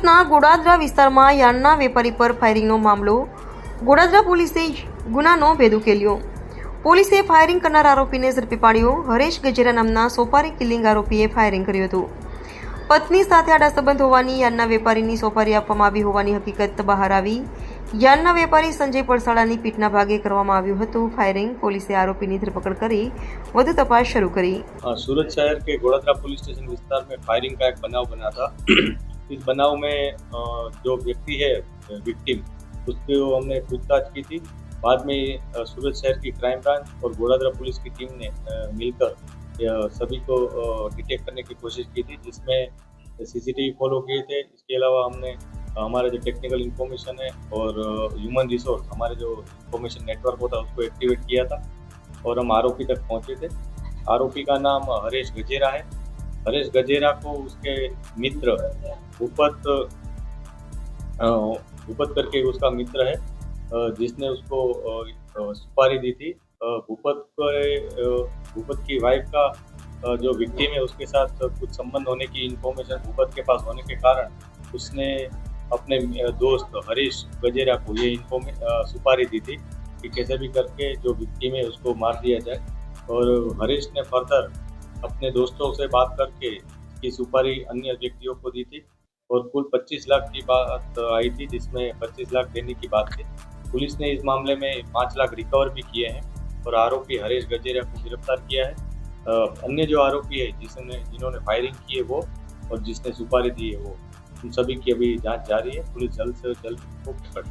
સુરતના ગોડાદરા વિસ્તારમાં યાર્ડના વેપારી પર ફાયરિંગનો મામલો ગોડાદરા પોલીસે ગુનાનો ભેદ ઉકેલ્યો પોલીસે ફાયરિંગ કરનાર આરોપીને ઝડપી પાડ્યો હરેશ ગજેરા નામના સોપારી કિલિંગ આરોપીએ ફાયરિંગ કર્યું હતું પત્ની સાથે આડા સંબંધ હોવાની યાર્ડના વેપારીની સોપારી આપવામાં આવી હોવાની હકીકત બહાર આવી યાર્ડના વેપારી સંજય પરસાડાની પીઠના ભાગે કરવામાં આવ્યું હતું ફાયરિંગ પોલીસે આરોપીની ધરપકડ કરી વધુ તપાસ શરૂ કરી हाँ, सूरत शहर के गोड़ादरा पुलिस स्टेशन विस्तार में फायरिंग का एक बनाव बना था इस बनाव में जो व्यक्ति है, विक्टिम उसको हमने पूछताछ की थी। बाद में सूरत शहर की क्राइम ब्रांच और गोड़ादरा पुलिस की टीम ने मिलकर सभी को डिटेक्ट करने की कोशिश की थी, जिसमें सीसीटीवी फॉलो किए थे। इसके अलावा हमने, हमारा जो टेक्निकल इन्फॉर्मेशन है और ह्यूमन रिसोर्स, हमारे जो इन्फॉर्मेशन नेटवर्क होता है उसको एक्टिवेट किया था और हम आरोपी तक पहुँचे थे। आरोपी का नाम हरेश गजेरा है। हरेश गजेरा को उसके मित्र भूपत अ, भूपत करके उसका मित्र है जिसने उसको सुपारी दी थी। भूपत को भूपत की वाइफ का जो विक्टिम है उसके साथ कुछ संबंध होने की इंफॉर्मेशन भूपत के पास होने के कारण उसने अपने दोस्त हरीश गजेरा को ये इन्फॉर्मे सुपारी दी थी कि कैसे भी करके जो विक्टिम है उसको मार दिया जाए। और हरीश ने फर्दर अपने दोस्तों से बात करके इसकी सुपारी अन्य व्यक्तियों को दी थी और कुल 25 लाख की बात आई थी, जिसमें 25 लाख देने की बात थी। पुलिस ने इस मामले में 5 लाख रिकवर भी किए हैं और आरोपी हरीश गजेरिया को गिरफ़्तार किया है। अन्य जो आरोपी है, जिसने, जिन्होंने फायरिंग की है वो और जिसने सुपारी दी है वो, उन सभी की अभी जाँच जारी है। पुलिस जल्द से जल्द को पकड़